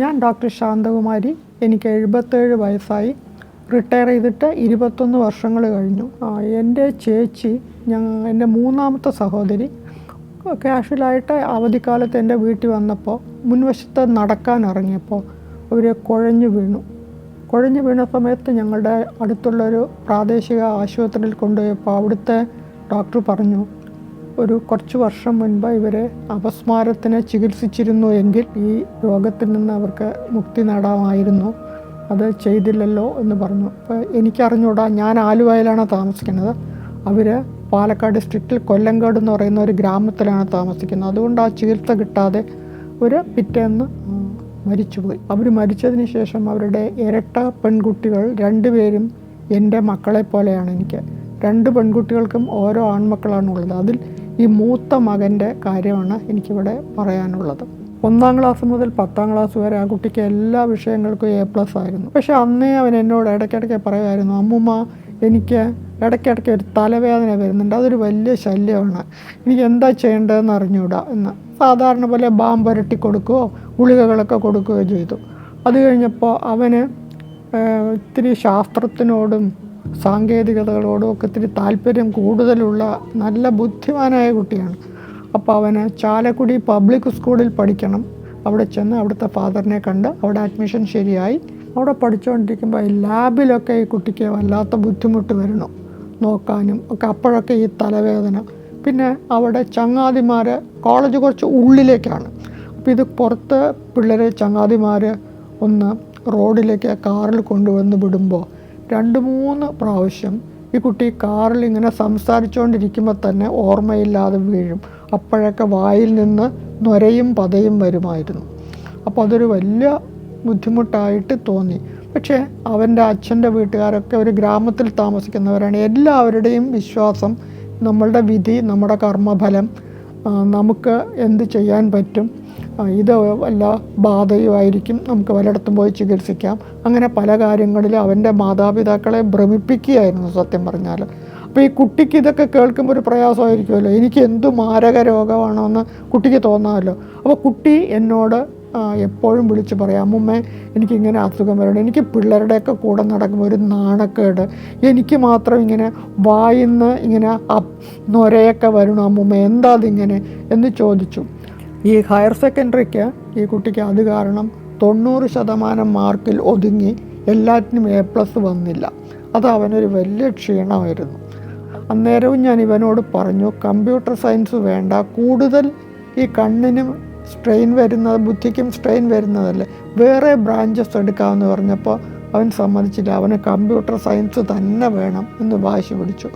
ഞാൻ ഡോക്ടർ ശാന്തകുമാരി. എനിക്ക് എഴുപത്തേഴ് വയസ്സായി. റിട്ടയർ ചെയ്തിട്ട് ഇരുപത്തൊന്ന് വർഷങ്ങൾ കഴിഞ്ഞു. എന്റെ ചേച്ചി ഞങ്ങൾ എന്റെ മൂന്നാമത്തെ സഹോദരി കാഷ്വലായിട്ട് അവധിക്കാലത്ത് എന്റെ വീട്ടിൽ വന്നപ്പോൾ മുൻവശത്ത് നടക്കാൻ ഇറങ്ങിയപ്പോൾ അവർ കുഴഞ്ഞു വീണു. കുഴഞ്ഞു വീണ സമയത്ത് ഞങ്ങളുടെ അടുത്തുള്ളൊരു പ്രാദേശിക ആശുപത്രിയിൽ കൊണ്ടുപോയപ്പോൾ അവിടുത്തെ ഡോക്ടർ പറഞ്ഞു ഒരു കുറച്ച് വർഷം മുൻപ് ഇവരെ അപസ്മാരത്തിന് ചികിത്സിച്ചിരുന്നു എങ്കിൽ ഈ രോഗത്തിൽ നിന്ന് അവർക്ക് മുക്തി നേടാമായിരുന്നു. അത് ചെയ്തില്ലല്ലോ എന്ന് പറഞ്ഞു. അപ്പോൾ എനിക്കറിഞ്ഞൂടാ ഞാൻ ആലുവയിലാണ് താമസിക്കുന്നത്. അവർ പാലക്കാട് ഡിസ്ട്രിക്റ്റിൽ കൊല്ലങ്കോട് എന്ന് പറയുന്ന ഒരു ഗ്രാമത്തിലാണ് താമസിക്കുന്നത്. അതുകൊണ്ട് ആ ചികിത്സ കിട്ടാതെ ഒരു പിറ്റേന്ന് മരിച്ചുപോയി. അവർ മരിച്ചതിന് ശേഷം അവരുടെ ഇരട്ട പെൺകുട്ടികൾ രണ്ടുപേരും എന്റെ മക്കളെ പോലെയാണ് എനിക്ക്. രണ്ട് പെൺകുട്ടികൾക്കും ഓരോ ആൺമക്കളാണ് ഉള്ളത്. അതിൽ ഈ മൂത്ത മകന്റെ കാര്യമാണ് എനിക്കിവിടെ പറയാനുള്ളത്. ഒന്നാം ക്ലാസ് മുതൽ പത്താം ക്ലാസ് വരെ ആ കുട്ടിക്ക് എല്ലാ വിഷയങ്ങൾക്കും എ പ്ലസ് ആയിരുന്നു. പക്ഷെ അന്നേ അവൻ എന്നോട് ഇടയ്ക്കിടയ്ക്ക് പറയുമായിരുന്നു അമ്മുമ്മ എനിക്ക് ഇടയ്ക്കിടയ്ക്ക് ഒരു തലവേദന വരുന്നുണ്ട്. അതൊരു വലിയ ശല്യമാണ്. എനിക്ക് എന്താ ചെയ്യേണ്ടതെന്ന് അറിഞ്ഞൂടാ എന്ന്. സാധാരണ പോലെ ബാം പുരട്ടി കൊടുക്കുകയോ ഗുളികകളൊക്കെ കൊടുക്കുകയോ ചെയ്തു. അത് കഴിഞ്ഞപ്പോൾ അവന് ഇത്തിരി ശാസ്ത്രത്തിനോടും സാങ്കേതികതകളോടും ഒക്കെ ഇത്തിരി താല്പര്യം കൂടുതലുള്ള നല്ല ബുദ്ധിമാനായ കുട്ടിയാണ്. അപ്പോൾ അവന് ചാലക്കുടി പബ്ലിക് സ്കൂളിൽ പഠിക്കണം. അവിടെ ചെന്ന് അവിടുത്തെ ഫാദറിനെ കണ്ട് അവിടെ അഡ്മിഷൻ ശരിയായി. അവിടെ പഠിച്ചുകൊണ്ടിരിക്കുമ്പോൾ ഈ ലാബിലൊക്കെ ഈ കുട്ടിക്ക് വല്ലാത്ത ബുദ്ധിമുട്ട് വരുന്നു നോക്കാനും ഒക്കെ അപ്പോഴൊക്കെ ഈ തലവേദന. പിന്നെ അവിടെ ചങ്ങാതിമാർ കോളേജ് കുറച്ച് ഉള്ളിലേക്കാണ്. അപ്പോൾ ഇത് പുറത്ത് പിള്ളേരെ ചങ്ങാതിമാർ ഒന്ന് റോഡിലേക്ക് കാറിൽ കൊണ്ടുവന്ന് വിടുമ്പോൾ രണ്ട് മൂന്ന് പ്രാവശ്യം ഈ കുട്ടി കാറിൽ ഇങ്ങനെ സംസാരിച്ചുകൊണ്ടിരിക്കുമ്പോൾ തന്നെ ഓർമ്മയില്ലാതെ വീഴും. അപ്പോഴൊക്കെ വായിൽ നിന്ന് നൊരയും പതയും വരുമായിരുന്നു. അപ്പോൾ അതൊരു വലിയ ബുദ്ധിമുട്ടായിട്ട് തോന്നി. പക്ഷേ അവന്റെ അച്ഛന്റെ വീട്ടുകാരൊക്കെ ഒരു ഗ്രാമത്തിൽ താമസിക്കുന്നവരാണ്. എല്ലാവരുടെയും വിശ്വാസം നമ്മളുടെ വിധി നമ്മുടെ കർമ്മഫലം നമുക്ക് എന്ത് ചെയ്യാൻ പറ്റും? ഇത് വല്ല ബാധയുമായിരിക്കും. നമുക്ക് പലയിടത്തും പോയി ചികിത്സിക്കാം. അങ്ങനെ പല കാര്യങ്ങളിലും അവന്റെ മാതാപിതാക്കളെ ഭ്രമിപ്പിക്കുകയായിരുന്നു സത്യം പറഞ്ഞാൽ. അപ്പോൾ ഈ കുട്ടിക്ക് ഇതൊക്കെ കേൾക്കുമ്പോൾ ഒരു പ്രയാസമായിരിക്കുമല്ലോ. എനിക്ക് എന്ത് മാരക രോഗമാണോ എന്ന് കുട്ടിക്ക് തോന്നാമല്ലോ. അപ്പോൾ കുട്ടി എന്നോട് എപ്പോഴും വിളിച്ച് പറയാം അമ്മുമ്മേ എനിക്കിങ്ങനെ അസുഖം വരണം എനിക്ക് പിള്ളേരുടെയൊക്കെ കൂടെ നടക്കുമ്പോൾ ഒരു നാണക്കേട്. എനിക്ക് മാത്രം ഇങ്ങനെ വായിന്ന് ഇങ്ങനെ നൊരയൊക്കെ വരണം അമ്മുമ്മ എന്താ അതിങ്ങനെ? എന്ന് ചോദിച്ചു. ഈ ഹയർ സെക്കൻഡറിക്ക് ഈ കുട്ടിക്ക് അത് കാരണം തൊണ്ണൂറ് ശതമാനം മാർക്കിൽ ഒതുങ്ങി എല്ലാറ്റിനും എ പ്ലസ് വന്നില്ല. അത് അവനൊരു വലിയ ക്ഷീണമായിരുന്നു. അന്നേരവും ഞാൻ ഇവനോട് പറഞ്ഞു കമ്പ്യൂട്ടർ സയൻസ് വേണ്ട. കൂടുതൽ ഈ കണ്ണിനും സ്ട്രെയിൻ വരുന്നത് ബുദ്ധിക്കും സ്ട്രെയിൻ വരുന്നതല്ലേ? വേറെ ബ്രാഞ്ചസ് എടുക്കാമെന്ന് പറഞ്ഞപ്പോൾ അവൻ സമ്മതിച്ചില്ല. അവന് കമ്പ്യൂട്ടർ സയൻസ് തന്നെ വേണം എന്ന് വാശി പിടിച്ചു.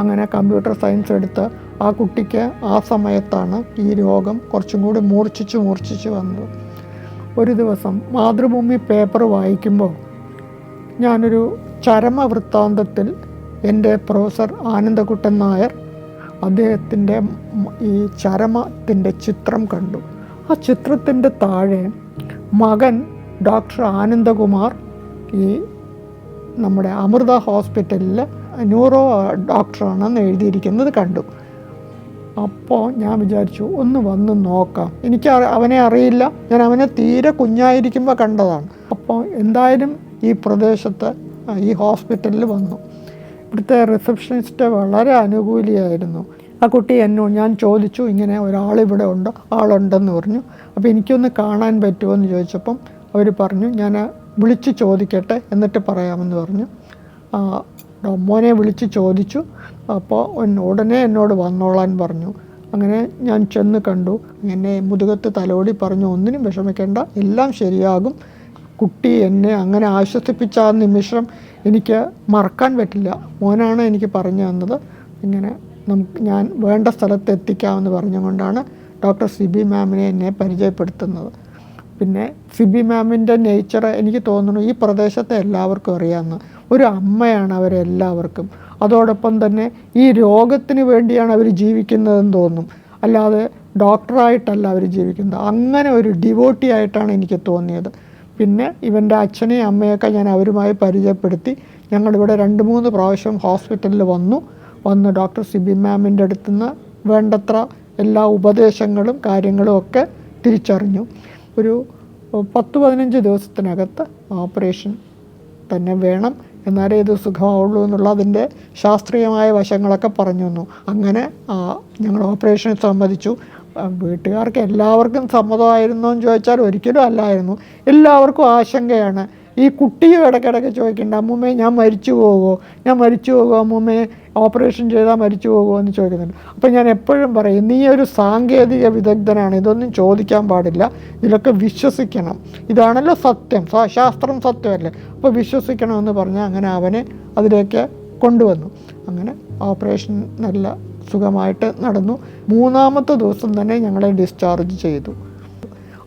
അങ്ങനെ കമ്പ്യൂട്ടർ സയൻസ് എടുത്ത് ആ കുട്ടിക്ക് ആ സമയത്താണ് ഈ രോഗം കുറച്ചും കൂടി മൂർച്ഛിച്ച് മൂർച്ഛിച്ച് വന്നത്. ഒരു ദിവസം മാതൃഭൂമി പേപ്പർ വായിക്കുമ്പോൾ ഞാനൊരു ചരമ വൃത്താന്തത്തിൽ എന്റെ പ്രൊഫസർ ആനന്ദകുട്ടൻ നായർ അദ്ദേഹത്തിന്റെ ഈ ചരമത്തിന്റെ ചിത്രം കണ്ടു. ആ ചിത്രത്തിന്റെ താഴെ മകൻ ഡോക്ടർ ആനന്ദകുമാർ ഈ നമ്മുടെ അമൃത ഹോസ്പിറ്റലിൽ ന്യൂറോ ഡോക്ടറാണെന്ന് എഴുതിയിരിക്കുന്നത് കണ്ടു. അപ്പോൾ ഞാൻ വിചാരിച്ചു ഒന്ന് വന്ന് നോക്കാം. എനിക്ക് അവനെ അറിയില്ല. ഞാൻ അവനെ തീരെ കുഞ്ഞായിരിക്കുമ്പോൾ കണ്ടതാണ്. അപ്പോൾ എന്തായാലും ഈ പ്രദേശത്ത് ഈ ഹോസ്പിറ്റലിൽ വന്നു. ഇവിടുത്തെ റിസപ്ഷനിസ്റ്റ് വളരെ അനുകൂലിയായിരുന്നു. ആ കുട്ടി എന്നോ ഞാൻ ചോദിച്ചു ഇങ്ങനെ ഒരാളിവിടെ ഉണ്ട്? ആളുണ്ടെന്ന് പറഞ്ഞു. അപ്പോൾ എനിക്കൊന്ന് കാണാൻ പറ്റുമോ എന്ന് ചോദിച്ചപ്പം അവർ പറഞ്ഞു ഞാൻ വിളിച്ച് ചോദിക്കട്ടെ എന്നിട്ട് പറയാമെന്ന് പറഞ്ഞു. മോനെ വിളിച്ച് ചോദിച്ചു. അപ്പോൾ ഉടനെ എന്നോട് വന്നോളാൻ പറഞ്ഞു. അങ്ങനെ ഞാൻ ചെന്ന് കണ്ടു. എന്നെ മുതുകത്ത് തലോടി പറഞ്ഞു ഒന്നിനും വിഷമിക്കേണ്ട എല്ലാം ശരിയാകും. കുട്ടി എന്നെ അങ്ങനെ ആശ്വസിപ്പിച്ച ആ നിമിഷം എനിക്ക് മറക്കാൻ പറ്റില്ല. മോനാണ് എനിക്ക് പറഞ്ഞു തന്നത്. ഇങ്ങനെ നമുക്ക് ഞാൻ വേണ്ട സ്ഥലത്ത് എത്തിക്കാമെന്ന് പറഞ്ഞുകൊണ്ടാണ് ഡോക്ടർ സിബി മാമിനെ എന്നെ പരിചയപ്പെടുത്തുന്നത്. പിന്നെ സിബി മാമിന്റെ നേച്ചർ എനിക്ക് തോന്നുന്നു ഈ പ്രദേശത്തെ എല്ലാവർക്കും അറിയാമെന്ന് ഒരു അമ്മയാണ് അവരെല്ലാവർക്കും. അതോടൊപ്പം തന്നെ ഈ രോഗത്തിന് വേണ്ടിയാണ് അവർ ജീവിക്കുന്നതെന്ന് തോന്നും. അല്ലാതെ ഡോക്ടറായിട്ടല്ല അവർ ജീവിക്കുന്നത്. അങ്ങനെ ഒരു ഡിവോട്ടി ആയിട്ടാണ് എനിക്ക് തോന്നിയത്. പിന്നെ ഇവന്റെ അച്ഛനെയും അമ്മയൊക്കെ ഞാൻ അവരുമായി പരിചയപ്പെടുത്തി ഞങ്ങളിവിടെ രണ്ട് മൂന്ന് പ്രാവശ്യം ഹോസ്പിറ്റലിൽ വന്നു. വന്ന് ഡോക്ടർ സിബി മാമിന്റെ അടുത്ത് നിന്ന് വേണ്ടത്ര എല്ലാ ഉപദേശങ്ങളും കാര്യങ്ങളും ഒക്കെ തിരിച്ചറിഞ്ഞു. ഒരു പത്ത് പതിനഞ്ച് ദിവസത്തിനകത്ത് ഓപ്പറേഷൻ തന്നെ വേണം. എന്നാലേ ഇത് സുഖമാവുള്ളൂ എന്നുള്ള അതിന്റെ ശാസ്ത്രീയമായ വശങ്ങളൊക്കെ പറഞ്ഞു തന്നു. അങ്ങനെ ഞങ്ങൾ ഓപ്പറേഷന് സമ്മതിച്ചു വീട്ടുകാർക്ക് എല്ലാവർക്കും സമ്മതമായിരുന്നോ എന്ന് ചോദിച്ചാൽ ഒരിക്കലും അല്ലായിരുന്നു. എല്ലാവർക്കും ആശങ്കയാണ്. ഈ കുട്ടിയും ഇടയ്ക്കിടയ്ക്ക് ചോദിക്കുന്നുണ്ട് അമ്മൂമ്മേ ഞാൻ മരിച്ചു പോകുമോ? ഞാൻ മരിച്ചു പോകുമോ? അമ്മൂമ്മേ ഓപ്പറേഷൻ ചെയ്താൽ മരിച്ചു പോകുമോ? എന്ന് ചോദിക്കുന്നുണ്ട്. അപ്പോൾ ഞാൻ എപ്പോഴും പറയും നീ ഒരു സാങ്കേതിക വിദഗ്ധനാണ് ഇതൊന്നും ചോദിക്കാൻ പാടില്ല. ഇതിലൊക്കെ വിശ്വസിക്കണം. ഇതാണല്ലോ സത്യം. ശാസ്ത്രം സത്യമല്ലേ. അപ്പോൾ വിശ്വസിക്കണമെന്ന് പറഞ്ഞാൽ അങ്ങനെ അവനെ അതിലേക്ക് കൊണ്ടുവന്നു. അങ്ങനെ ഓപ്പറേഷൻ നല്ല സുഖമായിട്ട് നടന്നു. മൂന്നാമത്തെ ദിവസം തന്നെ ഞങ്ങളെ ഡിസ്ചാർജ് ചെയ്തു.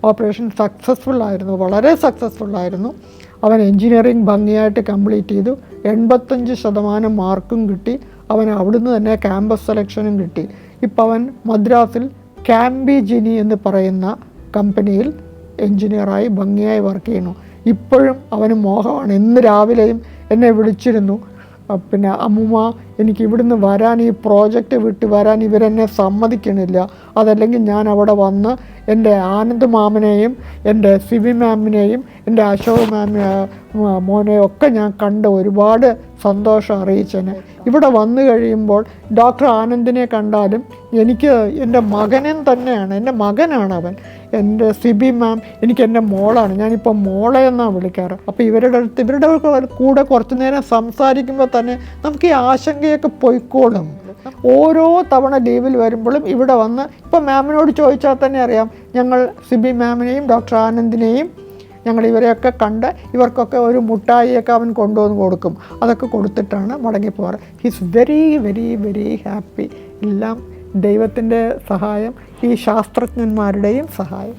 ഓപ്പറേഷൻ സക്സസ്ഫുൾ ആയിരുന്നു. വളരെ സക്സസ്ഫുൾ ആയിരുന്നു. അവൻ എൻജിനീയറിംഗ് ഭംഗിയായിട്ട് കംപ്ലീറ്റ് ചെയ്തു. എൺപത്തഞ്ച് ശതമാനം മാർക്കും കിട്ടി. അവൻ അവിടുന്ന് തന്നെ ക്യാമ്പസ് സെലക്ഷനും കിട്ടി. ഇപ്പോൾ അവൻ മദ്രാസിൽ ക്യാമ്പി ജിനി എന്ന് പറയുന്ന കമ്പനിയിൽ എൻജിനീയറായി ഭംഗിയായി വർക്ക് ചെയ്യുന്നു. ഇപ്പോഴും അവന് മോഹമാണ്. ഇന്ന് രാവിലെയും എന്നെ വിളിച്ചിരുന്നു. പിന്നെ അമ്മുമ്മ എനിക്ക് ഇവിടുന്ന് വരാൻ ഈ പ്രോജക്റ്റ് വിട്ട് വരാൻ ഇവരെന്നെ സമ്മതിക്കണില്ല. അതല്ലെങ്കിൽ ഞാൻ അവിടെ വന്ന് എന്റെ ആനന്ദ് മാമനെയും എന്റെ സിവി മാമിനെയും എന്റെ അശോക് മാമി മോനെയും ഒക്കെ ഞാൻ കണ്ട് ഒരുപാട് സന്തോഷം അറിയിച്ചേനെ. ഇവിടെ വന്നു കഴിയുമ്പോൾ ഡോക്ടർ ആനന്ദിനെ കണ്ടാലും എനിക്ക് എന്റെ മകനും തന്നെയാണ്. എന്റെ മകനാണ് അവൻ. എന്റെ സിബി മാം എനിക്ക് എന്റെ മോളാണ്. ഞാനിപ്പോൾ മോളെ എന്നാണ് വിളിക്കാറ്. അപ്പോൾ ഇവരുടെ അടുത്ത് ഇവരുടെ കൂടെ കുറച്ച് നേരം സംസാരിക്കുമ്പോൾ തന്നെ നമുക്ക് ഈ ആശങ്കയൊക്കെ പൊയ്ക്കോളും. ഓരോ തവണ ലീവിൽ വരുമ്പോഴും ഇവിടെ വന്ന് ഇപ്പം മാമിനോട് ചോദിച്ചാൽ തന്നെ അറിയാം ഞങ്ങൾ സിബി മാമിനെയും ഡോക്ടർ ആനന്ദിനെയും ഞങ്ങൾ ഇവരെയൊക്കെ കണ്ട് ഇവർക്കൊക്കെ ഒരു മുട്ടായിയൊക്കെ അവൻ കൊണ്ടുവന്ന് കൊടുക്കും. അതൊക്കെ കൊടുത്തിട്ടാണ് മടങ്ങി പോകാറ്. He's very very very happy എല്ലാം ദൈവത്തിന്റെ സഹായം ഈ ശാസ്ത്രജ്ഞന്മാരുടെയും സഹായം.